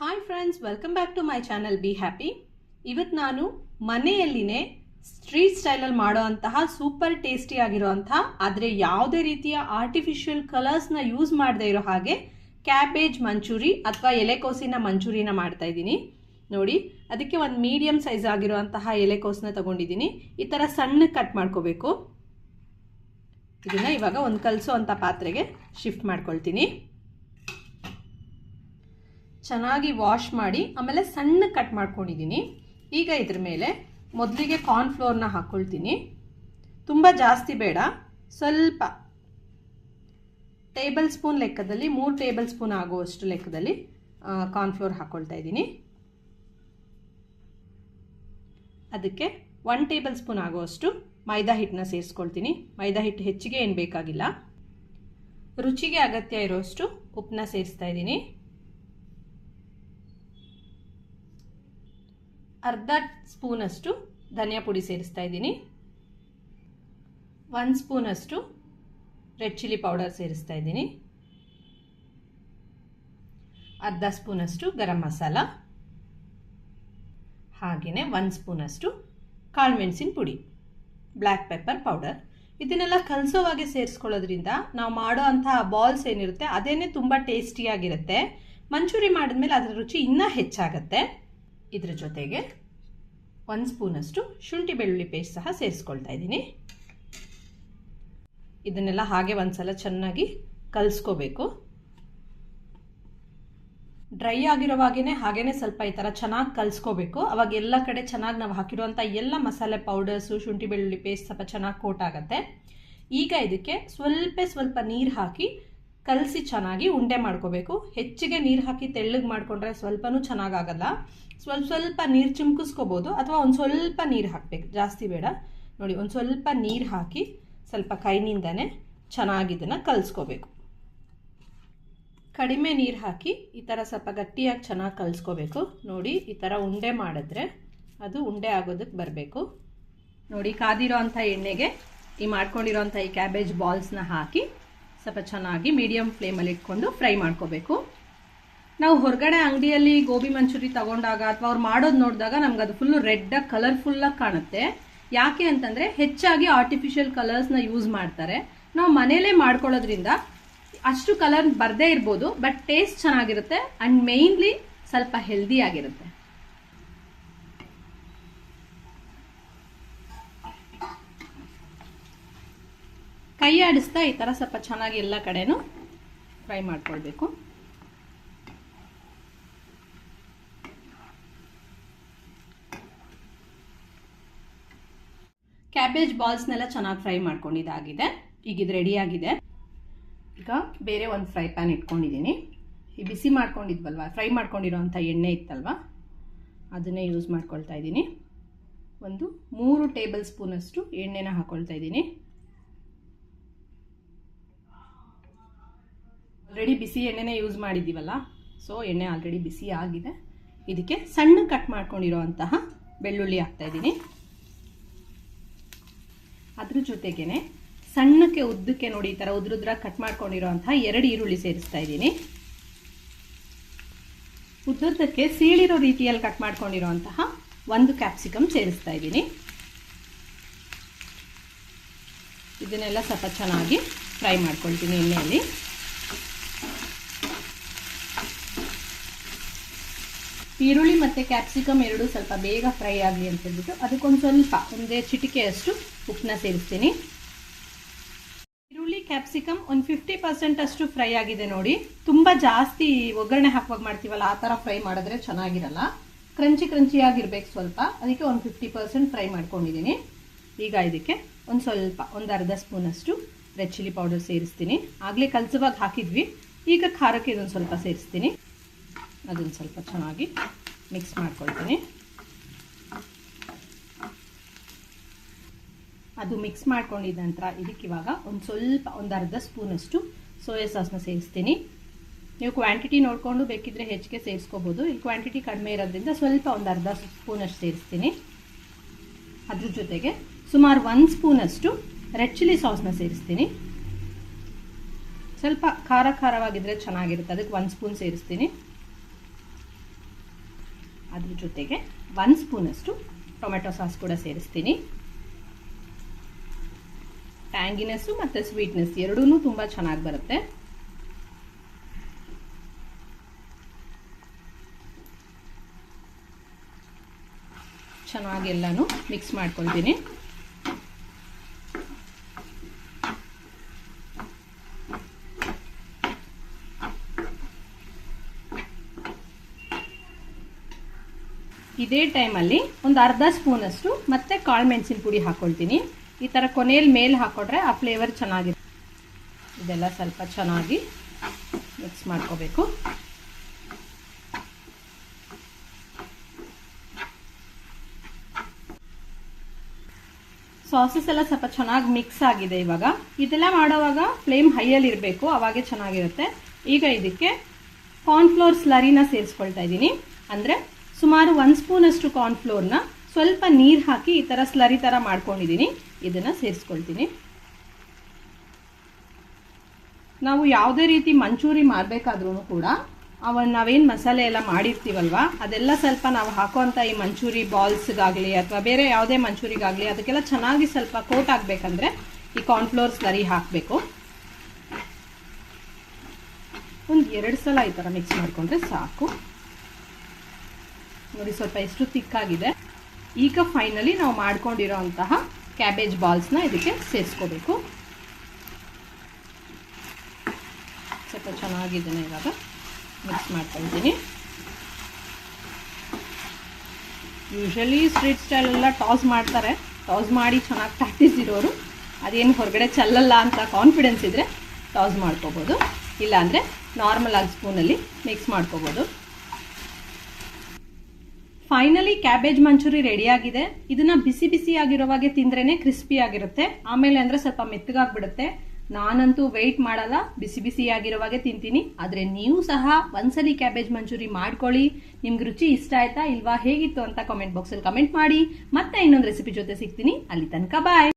Hi friends welcome back to my channel be happy ಇವತ್ತು ನಾನು ಮನೆಯಲ್ಲಿನೇ street ಸ್ಟೈಲಲ್ಲಿ ಮಾಡೋ ಅಂತಹ ಸೂಪರ್ ಟೇಸ್ಟಿ ಆಗಿರುವಂತಹ, ಆದರೆ ಯಾವುದೇ ರೀತಿಯ ಆರ್ಟಿಫಿಷಿಯಲ್ ಕಲರ್ಸ್ನ ಯೂಸ್ ಮಾಡದೇ ಇರೋ ಹಾಗೆ ಕ್ಯಾಬೇಜ್ ಮಂಚೂರಿ ಅಥವಾ ಎಲೆಕೋಸಿನ ಮಂಚೂರಿನ ಮಾಡ್ತಾ ಇದ್ದೀನಿ. ನೋಡಿ, ಅದಕ್ಕೆ ಒಂದು ಮೀಡಿಯಮ್ ಸೈಜ್ ಆಗಿರುವಂತಹ ಎಲೆಕೋಸನ್ನ ತಗೊಂಡಿದ್ದೀನಿ. ಈ ಥರ ಸಣ್ಣ ಕಟ್ ಮಾಡ್ಕೋಬೇಕು. ಇದನ್ನ ಇವಾಗ ಒಂದು ಕಲಸೋ ಅಂಥ ಪಾತ್ರೆಗೆ ಶಿಫ್ಟ್ ಮಾಡ್ಕೊಳ್ತೀನಿ. ಚೆನ್ನಾಗಿ ವಾಶ್ ಮಾಡಿ ಆಮೇಲೆ ಸಣ್ಣ ಕಟ್ ಮಾಡ್ಕೊಂಡಿದ್ದೀನಿ. ಈಗ ಇದ್ರ ಮೇಲೆ ಮೊದಲಿಗೆ ಕಾರ್ನ್ಫ್ಲೋರ್ನ ಹಾಕ್ಕೊಳ್ತೀನಿ ತುಂಬ ಜಾಸ್ತಿ ಬೇಡ. ಸ್ವಲ್ಪ ಟೇಬಲ್ ಸ್ಪೂನ್ ಲೆಕ್ಕದಲ್ಲಿ, ಮೂರು ಟೇಬಲ್ ಸ್ಪೂನ್ ಆಗುವಷ್ಟು ಲೆಕ್ಕದಲ್ಲಿ ಕಾರ್ನ್ಫ್ಲೋರ್ ಹಾಕ್ಕೊಳ್ತಾ ಇದ್ದೀನಿ. ಅದಕ್ಕೆ ಒನ್ ಟೇಬಲ್ ಸ್ಪೂನ್ ಆಗುವಷ್ಟು ಮೈದಾ ಹಿಟ್ಟನ್ನ ಸೇರಿಸ್ಕೊಳ್ತೀನಿ. ಮೈದಾ ಹಿಟ್ಟು ಹೆಚ್ಚಿಗೆ ಏನು ಬೇಕಾಗಿಲ್ಲ. ರುಚಿಗೆ ಅಗತ್ಯ ಇರೋಷ್ಟು ಉಪ್ಪನ್ನ ಸೇರಿಸ್ತಾ ಇದ್ದೀನಿ. ಅರ್ಧ ಸ್ಪೂನಷ್ಟು ಧನಿಯಾ ಪುಡಿ ಸೇರಿಸ್ತಾ ಇದ್ದೀನಿ. ಒಂದು ಸ್ಪೂನಷ್ಟು ರೆಡ್ ಚಿಲ್ಲಿ ಪೌಡರ್ ಸೇರಿಸ್ತಾ ಇದ್ದೀನಿ. ಅರ್ಧ ಸ್ಪೂನಷ್ಟು ಗರಂ ಮಸಾಲ. ಹಾಗೆಯೇ ಒಂದು ಸ್ಪೂನಷ್ಟು ಕಾಳುಮೆಣಸಿನ ಪುಡಿ. Black pepper powder. ಇದನ್ನೆಲ್ಲ ಕಲಸೋವಾಗೆ ಸೇರಿಸ್ಕೊಳ್ಳೋದ್ರಿಂದ ನಾವು ಮಾಡೋ ಅಂತಹ ಬಾಲ್ಸ್ ಏನಿರುತ್ತೆ, ಅದೇನೇ ತುಂಬ ಟೇಸ್ಟಿಯಾಗಿರುತ್ತೆ. ಮಂಚೂರಿ ಮಾಡಿದ್ಮೇಲೆ ಅದರ ರುಚಿ ಇನ್ನೂ ಹೆಚ್ಚಾಗತ್ತೆ. ಇದ್ರ ಜೊತೆಗೆ ಒಂದು ಸ್ಪೂನಷ್ಟು ಶುಂಠಿ ಬೆಳ್ಳುಳ್ಳಿ ಪೇಸ್ಟ್ ಸಹ ಸೇರಿಸ್ಕೊಳ್ತಾ ಇದ್ದೀನಿ. ಇದನ್ನೆಲ್ಲ ಹಾಗೆ ಒಂದ್ಸಲ ಚೆನ್ನಾಗಿ ಕಲಿಸ್ಕೋಬೇಕು. ಡ್ರೈ ಆಗಿರೋವಾಗೇ ಹಾಗೇ ಸ್ವಲ್ಪ ಈ ಥರ ಚೆನ್ನಾಗಿ ಕಲಿಸ್ಕೋಬೇಕು. ಅವಾಗ ಎಲ್ಲ ಕಡೆ ಚೆನ್ನಾಗಿ ನಾವು ಹಾಕಿರುವಂಥ ಎಲ್ಲ ಮಸಾಲೆ ಪೌಡರ್ಸು ಶುಂಠಿ ಬೆಳ್ಳುಳ್ಳಿ ಪೇಸ್ಟ್ ಸ್ವಲ್ಪ ಚೆನ್ನಾಗಿ ಕೋಟ್ ಆಗುತ್ತೆ. ಈಗ ಇದಕ್ಕೆ ಸ್ವಲ್ಪ ಸ್ವಲ್ಪ ನೀರು ಹಾಕಿ ಕಲಸಿ ಚೆನ್ನಾಗಿ ಉಂಡೆ ಮಾಡ್ಕೋಬೇಕು. ಹೆಚ್ಚಿಗೆ ನೀರು ಹಾಕಿ ತೆಳ್ಳಗೆ ಮಾಡಿಕೊಂಡ್ರೆ ಸ್ವಲ್ಪನೂ ಚೆನ್ನಾಗಾಗಲ್ಲ ಸ್ವಲ್ಪ ಸ್ವಲ್ಪ ನೀರು ಚಿಮ್ಕಿಸ್ಕೋಬೋದು ಅಥವಾ ಒಂದು ಸ್ವಲ್ಪ ನೀರು ಹಾಕಬೇಕು. ಜಾಸ್ತಿ ಬೇಡ. ನೋಡಿ, ಒಂದು ಸ್ವಲ್ಪ ನೀರು ಹಾಕಿ ಸ್ವಲ್ಪ ಕೈನಿಂದನೇ ಚೆನ್ನಾಗಿ ಇದನ್ನು ಕಲಿಸ್ಕೋಬೇಕು. ಕಡಿಮೆ ನೀರು ಹಾಕಿ ಈ ಥರ ಸ್ವಲ್ಪ ಗಟ್ಟಿಯಾಗಿ ಚೆನ್ನಾಗಿ ಕಲಿಸ್ಕೋಬೇಕು. ನೋಡಿ, ಈ ಥರ ಉಂಡೆ ಮಾಡಿದ್ರೆ ಅದು ಉಂಡೆ ಆಗೋದಕ್ಕೆ ಬರಬೇಕು. ನೋಡಿ, ಕಾದಿರೋ ಅಂಥ ಎಣ್ಣೆಗೆ ಈ ಮಾಡ್ಕೊಂಡಿರೋಂಥ ಈ ಕ್ಯಾಬೇಜ್ ಬಾಲ್ಸ್ನ ಹಾಕಿ ಸ್ವಲ್ಪ ಚೆನ್ನಾಗಿ ಮೀಡಿಯಮ್ ಫ್ಲೇಮಲ್ಲಿ ಇಟ್ಕೊಂಡು ಫ್ರೈ ಮಾಡ್ಕೋಬೇಕು. ನಾವು ಹೊರಗಡೆ ಅಂಗಡಿಯಲ್ಲಿ ಗೋಬಿ ಮಂಚೂರಿ ತಗೊಂಡಾಗ ಅಥವಾ ಅವ್ರು ಮಾಡೋದು ನೋಡಿದಾಗ ನಮ್ಗೆ ಅದು ಫುಲ್ಲು ಫುಲ್ ಆಗಿ ಕಾಣುತ್ತೆ. ಯಾಕೆ ಅಂತಂದರೆ ಹೆಚ್ಚಾಗಿ ಆರ್ಟಿಫಿಷಿಯಲ್ ಕಲರ್ಸ್ನ ಯೂಸ್ ಮಾಡ್ತಾರೆ. ನಾವು ಮನೇಲೇ ಮಾಡ್ಕೊಳ್ಳೋದ್ರಿಂದ ಅಷ್ಟು ಕಲರ್ ಬರದೇ ಇರ್ಬೋದು ಬಟ್ ಟೇಸ್ಟ್ ಚೆನ್ನಾಗಿರುತ್ತೆ ಆ್ಯಂಡ್ ಮೇಯ್ನ್ಲಿ ಸ್ವಲ್ಪ ಹೆಲ್ದಿ ಆಗಿರುತ್ತೆ. ಕೈ ಆಡಿಸ್ತಾ ಈ ಥರ ಸ್ವಲ್ಪ ಚೆನ್ನಾಗಿ ಎಲ್ಲ ಕಡೆನೂ ಫ್ರೈ ಮಾಡ್ಕೊಳ್ಬೇಕು. ಕ್ಯಾಬೇಜ್ ಬಾಲ್ಸ್ನೆಲ್ಲ ಚೆನ್ನಾಗಿ ಫ್ರೈ ಮಾಡ್ಕೊಂಡಿದ್ದಾಗಿದೆ ಈಗ ಇದು ರೆಡಿಯಾಗಿದೆ ಈಗ ಬೇರೆ ಒಂದು ಫ್ರೈ ಪ್ಯಾನ್ ಇಟ್ಕೊಂಡಿದ್ದೀನಿ ಈ ಬಿಸಿ ಮಾಡ್ಕೊಂಡಿದ್ವಲ್ವ? ಫ್ರೈ ಮಾಡ್ಕೊಂಡಿರೋವಂಥ ಎಣ್ಣೆ ಇತ್ತಲ್ವ? ಅದನ್ನೇ ಯೂಸ್ ಮಾಡ್ಕೊಳ್ತಾ ಇದ್ದೀನಿ ಒಂದು ಮೂರು ಟೇಬಲ್ ಸ್ಪೂನಷ್ಟು ಎಣ್ಣೆನ ಹಾಕ್ಕೊಳ್ತಾ ಇದ್ದೀನಿ ಆಲ್ರೆಡಿ ಬಿಸಿ ಎಣ್ಣೆನೇ ಯೂಸ್ ಮಾಡಿದ್ದೀವಲ್ಲ? ಸೊ ಎಣ್ಣೆ ಆಲ್ರೆಡಿ ಬಿಸಿ ಆಗಿದೆ. ಇದಕ್ಕೆ ಸಣ್ಣ ಕಟ್ ಮಾಡ್ಕೊಂಡಿರೋ ಅಂತಹ ಬೆಳ್ಳುಳ್ಳಿ ಹಾಕ್ತಾ ಇದ್ದೀನಿ ಅದ್ರ ಜೊತೆಗೇನೆ ಸಣ್ಣಕ್ಕೆ ಉದ್ದಕ್ಕೆ ನೋಡಿ ಈ ಥರ ಉದ್ರುದ್ರ ಕಟ್ ಮಾಡ್ಕೊಂಡಿರೋ ಅಂತಹ ಎರಡು ಈರುಳ್ಳಿ ಸೇರಿಸ್ತಾ ಇದ್ದೀನಿ. ಉದ್ದುದ್ದಕ್ಕೆ ಸೀಳಿರೋ ರೀತಿಯಲ್ಲಿ ಕಟ್ ಮಾಡ್ಕೊಂಡಿರೋ ಅಂತಹ ಒಂದು ಕ್ಯಾಪ್ಸಿಕಮ್ ಸೇರಿಸ್ತಾ ಇದ್ದೀನಿ. ಇದನ್ನೆಲ್ಲ ಸ್ವಲ್ಪ ಚೆನ್ನಾಗಿ ಫ್ರೈ ಮಾಡ್ಕೊಳ್ತೀನಿ ಎಣ್ಣೆಯಲ್ಲಿ. ಈರುಳ್ಳಿ ಮತ್ತು ಕ್ಯಾಪ್ಸಿಕಮ್ ಎರಡು ಸ್ವಲ್ಪ ಬೇಗ ಫ್ರೈ ಆಗಲಿ ಅಂತ ಹೇಳ್ಬಿಟ್ಟು ಅದಕ್ಕೊಂದು ಸ್ವಲ್ಪ, ಒಂದೇ ಚಿಟಿಕೆಯಷ್ಟು ಉಪ್ಪನ್ನ ಸೇರಿಸ್ತೀನಿ. ಈರುಳ್ಳಿ ಕ್ಯಾಪ್ಸಿಕಮ್ ಒಂದು ಫಿಫ್ಟಿ ಪರ್ಸೆಂಟ್ ಅಷ್ಟು ಫ್ರೈ ಆಗಿದೆ ನೋಡಿ. ತುಂಬ ಜಾಸ್ತಿ ಒಗ್ಗರಣೆ ಹಾಕುವಾಗ ಮಾಡ್ತೀವಲ್ಲ, ಆ ಥರ ಫ್ರೈ ಮಾಡಿದ್ರೆ ಚೆನ್ನಾಗಿರಲ್ಲ. ಕ್ರಂಚಿ ಕ್ರಂಚಿಯಾಗಿರ್ಬೇಕು ಸ್ವಲ್ಪ. ಅದಕ್ಕೆ ಒಂದು ಫಿಫ್ಟಿ ಪರ್ಸೆಂಟ್ ಫ್ರೈ ಮಾಡ್ಕೊಂಡಿದ್ದೀನಿ. ಈಗ ಇದಕ್ಕೆ ಒಂದು ಸ್ವಲ್ಪ, ಒಂದು ಅರ್ಧ ಸ್ಪೂನಷ್ಟು ರೆಡ್ ಚಿಲ್ಲಿ ಪೌಡರ್ ಸೇರಿಸ್ತೀನಿ. ಆಗಲೇ ಕಲಸುವಾಗ ಹಾಕಿದ್ವಿ. ಈಗ ಖಾರಕ್ಕೆ ಇದೊಂದು ಸ್ವಲ್ಪ ಸೇರಿಸ್ತೀನಿ. ಅದನ್ನು ಸ್ವಲ್ಪ ಚೆನ್ನಾಗಿ ಮಿಕ್ಸ್ ಮಾಡ್ಕೊಳ್ತೀನಿ. ಅದು ಮಿಕ್ಸ್ ಮಾಡ್ಕೊಂಡಿದ್ದ ನಂತರ ಇದಕ್ಕೆ ಇವಾಗ ಒಂದು ಸ್ವಲ್ಪ ಒಂದು ಅರ್ಧ ಸ್ಪೂನಷ್ಟು ಸೋಯಾ ಸಾಸ್ನ ಸೇರಿಸ್ತೀನಿ. ನೀವು ಕ್ವಾಂಟಿಟಿ ನೋಡಿಕೊಂಡು ಬೇಕಿದ್ರೆ ಹೆಚ್ಚಿಗೆ ಸೇರಿಸ್ಕೋಬೋದು. ಈ ಕ್ವಾಂಟಿಟಿ ಕಡಿಮೆ ಇರೋದ್ರಿಂದ ಸ್ವಲ್ಪ ಒಂದು ಅರ್ಧ ಸ್ಪೂನಷ್ಟು ಸೇರಿಸ್ತೀನಿ. ಅದ್ರ ಜೊತೆಗೆ ಸುಮಾರು ಒಂದು ಸ್ಪೂನಷ್ಟು ರೆಡ್ ಚಿಲ್ಲಿ ಸಾಸ್ನ ಸೇರಿಸ್ತೀನಿ. ಸ್ವಲ್ಪ ಖಾರ ಖಾರವಾಗಿದ್ದರೆ ಚೆನ್ನಾಗಿರುತ್ತೆ. ಅದಕ್ಕೆ ಒಂದು ಸ್ಪೂನ್ ಸೇರಿಸ್ತೀನಿ. ಅದ್ರ ಜೊತೆಗೆ ಒಂದು ಸ್ಪೂನಷ್ಟು ಟೊಮೆಟೊ ಸಾಸ್ ಕೂಡ ಸೇರಿಸ್ತೀನಿ. ಟ್ಯಾಂಗಿನೆಸ್ಸು ಮತ್ತು ಸ್ವೀಟ್ನೆಸ್ ಎರಡೂ ತುಂಬ ಚೆನ್ನಾಗಿ ಬರುತ್ತೆ. ಚೆನ್ನಾಗಿ ಎಲ್ಲನೂ ಮಿಕ್ಸ್ ಮಾಡ್ಕೊಳ್ತೀನಿ. ಇದೇ ಟೈಮಲ್ಲಿ ಒಂದು ಅರ್ಧ ಸ್ಪೂನಷ್ಟು ಮತ್ತೆ ಕಾಳು ಮೆಣಸಿನ ಪುಡಿ ಹಾಕ್ಕೊಳ್ತೀನಿ ಈ ಥರ ಕೊನೆಯಲ್ಲಿ ಮೇಲೆ ಹಾಕ್ಕೊಟ್ರೆ ಆ ಫ್ಲೇವರ್ ಚೆನ್ನಾಗಿದೆ ಇದೆಲ್ಲ ಸ್ವಲ್ಪ ಚೆನ್ನಾಗಿ ಮಿಕ್ಸ್ ಮಾಡ್ಕೋಬೇಕು. ಸಾಸಸ್ ಎಲ್ಲ ಸ್ವಲ್ಪ ಚೆನ್ನಾಗಿ ಮಿಕ್ಸ್ ಆಗಿದೆ ಇವಾಗ. ಇದೆಲ್ಲ ಮಾಡೋವಾಗ ಫ್ಲೇಮ್ ಹೈಯಲ್ಲಿ ಇರಬೇಕು, ಅವಾಗೆ ಚೆನ್ನಾಗಿರುತ್ತೆ. ಈಗ ಇದಕ್ಕೆ ಕಾರ್ನ್ಫ್ಲೋರ್ ಸ್ಲರಿನ ಸೇರಿಸ್ಕೊಳ್ತಾ ಇದ್ದೀನಿ. ಅಂದರೆ ಸುಮಾರು ಒಂದು ಸ್ಪೂನಷ್ಟು ಕಾರ್ನ್ಫ್ಲೋರ್ನ ಸ್ವಲ್ಪ ನೀರು ಹಾಕಿ ಈ ಥರ ಸ್ಲರಿ ಥರ ಮಾಡ್ಕೊಂಡಿದ್ದೀನಿ ಇದನ್ನು ಸೇರಿಸ್ಕೊಳ್ತೀನಿ. ನಾವು ಯಾವುದೇ ರೀತಿ ಮಂಚೂರಿ ಮಾಡಬೇಕಾದ್ರೂ ಕೂಡ ಅವನ್ ನಾವೇನು ಮಸಾಲೆ ಎಲ್ಲ ಮಾಡಿರ್ತೀವಲ್ವ, ಅದೆಲ್ಲ ಸ್ವಲ್ಪ ನಾವು ಹಾಕೋಂಥ ಈ ಮಂಚೂರಿ ಬಾಲ್ಸ್ಗಾಗಲಿ ಅಥವಾ ಬೇರೆ ಯಾವುದೇ ಮಂಚೂರಿಗಾಗಲಿ ಅದಕ್ಕೆಲ್ಲ ಚೆನ್ನಾಗಿ ಸ್ವಲ್ಪ ಕೋಟ್ ಆಗಬೇಕಂದ್ರೆ ಈ ಕಾರ್ನ್ಫ್ಲೋರ್ ಸ್ಲರಿ ಹಾಕಬೇಕು. ಒಂದು ಎರಡು ಸಲ ಈ ಥರ ಮಿಕ್ಸ್ ಮಾಡಿಕೊಂಡ್ರೆ ಸಾಕು. ನೋಡಿ ಸ್ವಲ್ಪ ಎಷ್ಟು ತಿಕ್ಕಾಗಿದೆ. ಈಗ ಫೈನಲಿ ನಾವು ಮಾಡ್ಕೊಂಡಿರೋ ಅಂತಹ ಕ್ಯಾಬೇಜ್ ಬಾಲ್ಸ್ನ ಇದಕ್ಕೆ ಸೇರಿಸ್ಕೋಬೇಕು. ಸ್ವಲ್ಪ ಚೆನ್ನಾಗಿದ್ದೇನೆ ಇವಾಗ. ಮಿಕ್ಸ್ ಮಾಡ್ಕೊಳ್ತೀನಿ. ಯೂಶಲಿ ಸ್ಟ್ರೀಟ್ ಸ್ಟೈಲೆಲ್ಲ ಟಾಸ್ ಮಾಡ್ತಾರೆ. ಟಾಸ್ ಮಾಡಿ ಚೆನ್ನಾಗಿ ಪ್ರಾಕ್ಟೀಸ್ ಇರೋರು. ಅದೇನು ಹೊರಗಡೆ ಚೆಲ್ಲಲ್ಲ ಅಂತ ಕಾನ್ಫಿಡೆನ್ಸ್ ಇದ್ದರೆ ಟಾಸ್ ಮಾಡ್ಕೋಬೋದು. ಇಲ್ಲಾಂದರೆ ನಾರ್ಮಲ್ ಆಗಿ ಸ್ಪೂನಲ್ಲಿ ಮಿಕ್ಸ್ ಮಾಡ್ಕೋಬೋದು. ಫೈನಲಿ ಕ್ಯಾಬೇಜ್ ಮಂಚೂರಿ ರೆಡಿ ಆಗಿದೆ ಇದನ್ನ ಬಿಸಿ ಬಿಸಿ ಆಗಿರೋವಾಗೆ ತಿಂದ್ರೇನೆ ಕ್ರಿಸ್ಪಿ ಆಗಿರುತ್ತೆ. ಆಮೇಲೆ ಅಂದ್ರೆ ಸ್ವಲ್ಪ ಮೆತ್ತಗಾಗ್ಬಿಡುತ್ತೆ. ನಾನಂತೂ ವೆಯ್ಟ್ ಮಾಡಲ್ಲ. ಬಿಸಿ ಬಿಸಿ ಆಗಿರೋವಾಗೆ ತಿಂತೀನಿ. ಆದ್ರೆ ನೀವು ಸಹ ಒಂದ್ಸಲಿ ಕ್ಯಾಬೇಜ್ ಮಂಚೂರಿ ಮಾಡ್ಕೊಳ್ಳಿ. ನಿಮ್ಗೆ ರುಚಿ ಇಷ್ಟ ಆಯ್ತಾ ಇಲ್ವಾ ಹೇಗಿತ್ತು ಅಂತ ಕಾಮೆಂಟ್ ಬಾಕ್ಸಲ್ಲಿ ಕಮೆಂಟ್ ಮಾಡಿ. ಮತ್ತೆ ಇನ್ನೊಂದು ರೆಸಿಪಿ ಜೊತೆ ಸಿಗ್ತೀನಿ. ಅಲ್ಲಿ ತನಕ ಬಾಯ್